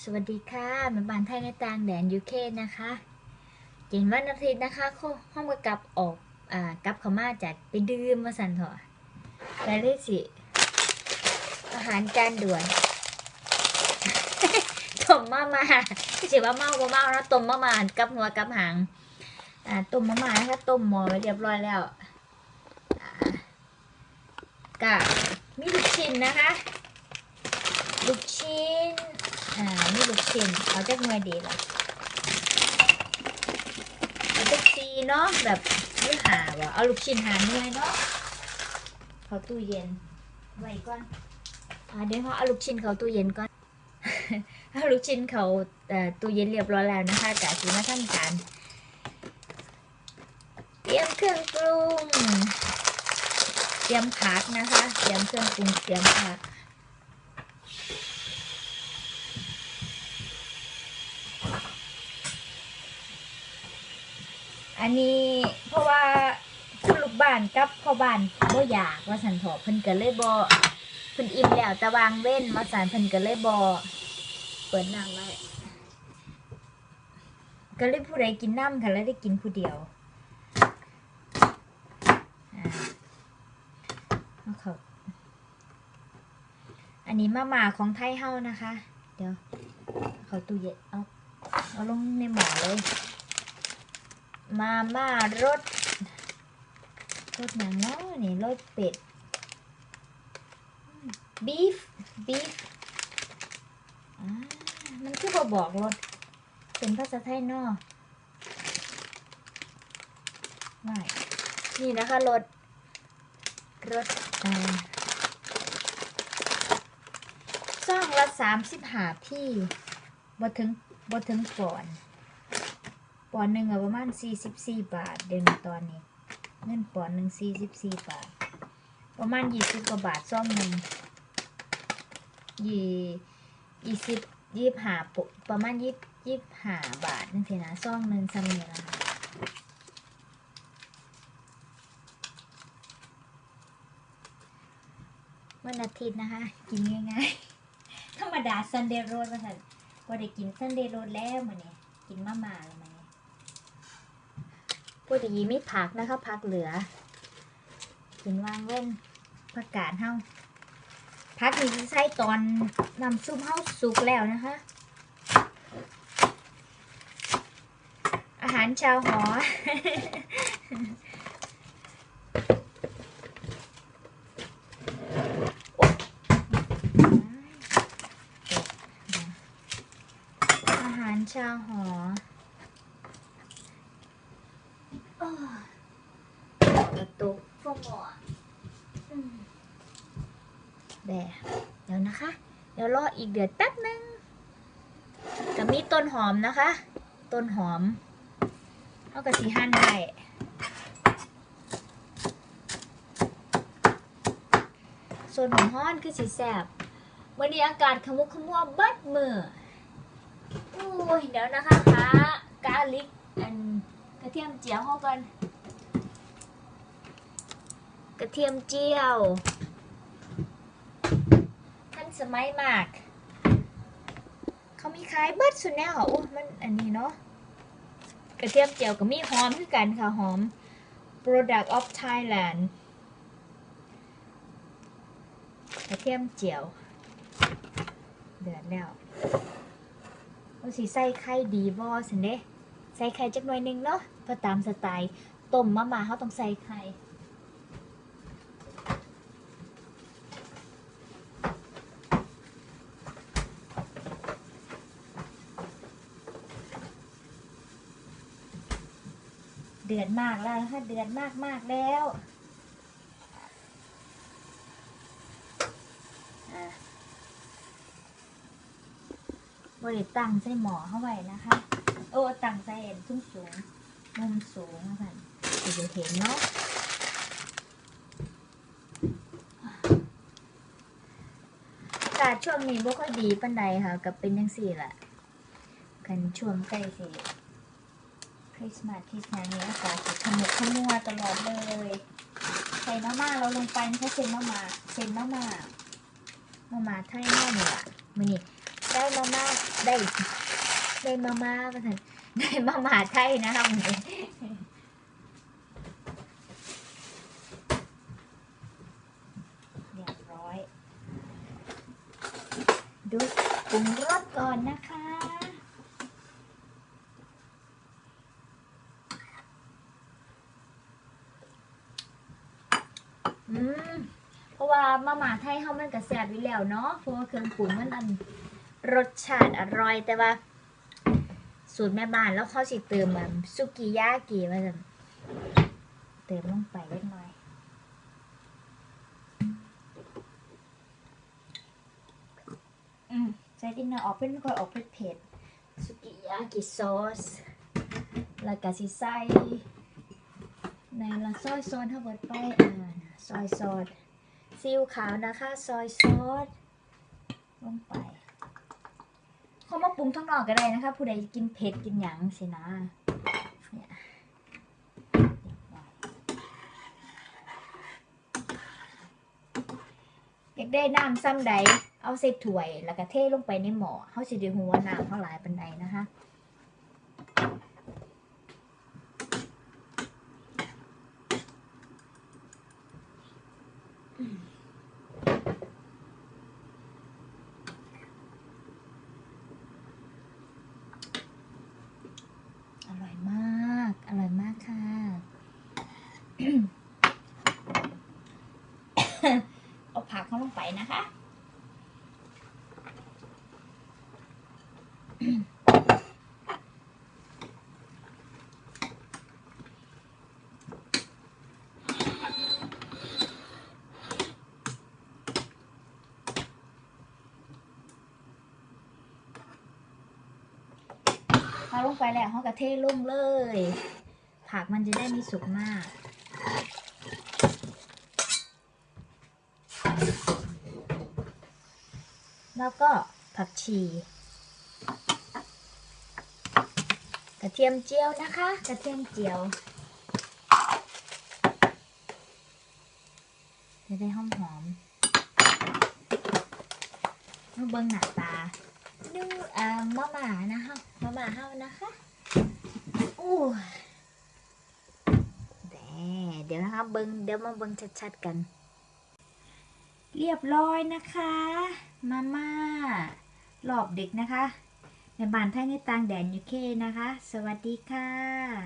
สวัสดีค่ะแม่บ้านไทยในต่างแดนยูเคนะคะเย็นวันอาทิตย์นะคะข้อห้องกกลับออกอ่ากลับเขามาจากไปดื่มมาสันเถอะไปเลยสิอาหารจานด่วนต้มมามาไม่ใช่ว่าเมาบ่เมานะต้มมามากับหัวกับหางอ่าต้มมามานะคะต้มหมอไว้เรียบร้อยแล้วกะมีลูกชิ้นนะคะ ลูกชิ้น นี่ลูกชิ้นเอาจากหน่วยดีละเอาจากซีเนาะแบบไม่หาวะเอาลูกชิ้นหาหน่วยเนาะเขาตู้เย็นไว้ก่อนเดี๋ยวเขาเอาลูกชิ้นเขาตู้เย็นก่อนเอาลูกชิ้นเขาตู้เย็นเรียบร้อยแล้วนะคะกะสีมาทำการเตรียมเครื่องปรุง เตรียมผักนะคะ เตรียมเครื่องปรุง เตรียมผัก อันนี้เพราะว่าคุณลูกบ้านกับพ่อบ้านบ่อยากว่าสันเถอะเพิ่นก็เลยบ่เพิ่นอิ่มแล้วแต่วางเว้นมาสันเพิ่นก็เลยบ่เปิดน้ำไว้ก็เลยผู้ใดกินน้ำค่ะแล้วได้กินผู้เดียวเขาอันนี้มาม่าของไทยเฮานะคะ เดี๋ยว เขาตู้เย็นเอาเอาลงในหม้อเลย มาม่ารสรสหนังเนาะนี่รสเป็ดบีฟบีฟมันคือบ่บอกรสเป็นภาษาไทยเนาะไม่นี่นะคะรสรสซ่องละสามสิบหาพี่บ่ถึงบ่ถึงปอน ปอนหนึ่งอะประมาณสี่สิบสี่บาท เดือนตอนนี้ เงินปอนหนึ่งสี่สิบสี่บาท ประมาณยี่สิบกว่าบาทซ่อมหนึ่งยี่ยี่สิบยี่ห้าปประมาณยี่ยี่ห้าบาทนั่นสินะซ่องหนึ่งซ้ำเนี่ยนะคะวันอาทิตย์นะคะ กินง่ายๆธรรมดาซันเดย์โรดมาสั่นพอได้กินซันเดย์โรดแล้วมันเนี่ยกินมาม่าแล้วมัน เนี่ยพูดอย่างนี้ไม่ผักนะคะผักเหลือถึงวางเว้นผักกาดเฮาผักนี่สิใส่ตอนน้ำซุปเฮาสุกแล้วนะคะ อาหารชาวหออาหารชาวหอ กระตุกฟงหมออืมแบบเดี๋ยวนะคะ เดี๋ยวรออีกเดือดแป๊บนึงกับมีต้นหอมนะคะ ต้นหอมเอากระสีหั่นได้ส่วนหอมฮ้อนคือสีแสบวันนี้อากาศขมุกขมัวเบิดมืออุ้เดี๋ยวนะคะหากาลิกอัน เทียมเจียวเข้ากัน กระเทียมเจียวทันสมัยมาก เขามีขายเบิดสุดแนวโอ้มันอันนี้เนาะกระเทียมเจียวก็มีหอมคือกันค่ะหอม product of Thailand กระเทียมเจียว เดือดแล้วเอาสิใส่ไข่ดีบอสินเด้ใส่ไข่จักหน่อยหนึงเนาะ เพราะตามสไตล์ต้มมามาเขาต้องใส่ไข่เดือดมากแล้วนะคะเดือดมากมากแล้วบริตั้งใส่หมอเข้าไว้นะคะ โอ้ตั้งใส่สูงสูง มุมสูงนะคะเดี๋ยวเห็นเนาะอากาศช่วงนี้บ่ค่อยดีปันใดค่ะกับเป็นยังสี่แหละกันช่วงใกล้สิคริสต์มาสคริสต์มาสนี้อากาศจะขมุกขมัวตลอดเลยใส่มาม่าเราลงไปนะคะเซนมาม่าเซนมาม่ามาม่าไทยแน่เนี่ยมือนี่ได้มาม่าได้ได้มาม่าประทัน มามาไทยนะคะวันนี้เรียบร้อย ดูปรุงรสก่อนนะคะอืมเพราะว่ามาม่าไทยเขามันกระแสบอยู่แล้วเนาะเพราะว่าเครื่องปรุงมันอันรสชาติอร่อยแต่ว่า สูตรแม่บ้านแล้วเขาสิเติมแบบซุกิยากิมาจะเติมลงไปเล็กน้อยอืมใส่ดินนะออกเป็นค่อยออกเผ็ดๆซุกิยากิซอสแล้วก็สิใส่ในละซอยซอสทั้งหมดไปอ่าซอยซอสซีอิ๊วขาวนะคะ ซอยซอสลงไป เขามาปรุงทั้งนอกก็ได้นะคะ ผู้ใดกินเผ็ดกินหยังสินะอยากได้น้ำซ้ำใดเอาใส่ถ้วย แล้วก็เทลงไปในหม้อเขาสิไดีหัวาน้ำเขาหลายปันใดนะคะ อร่อยมาก อร่อยมากค่ะ เอาผักเข้าลงไปนะคะพอลงไปแล้วเขากระเทลงเลย ผักมันจะได้มีสุกมาก แล้วก็ผักชี กระเทียมเจียวนะคะ กระเทียมเจียวจะได้หอมหอมเบิ้งหน้าตา ดูอ่ามะหมานะคะมะหมาเฮานะคะอู้แดเดี๋ยวนะคะเบิ้งเดี๋ยวมาเบิ้งชัดๆกัน เรียบร้อยนะคะ มาม่ารอบดึกนะคะในบ้านไทยในต่างแดนยูเคนะคะ สวัสดีค่ะ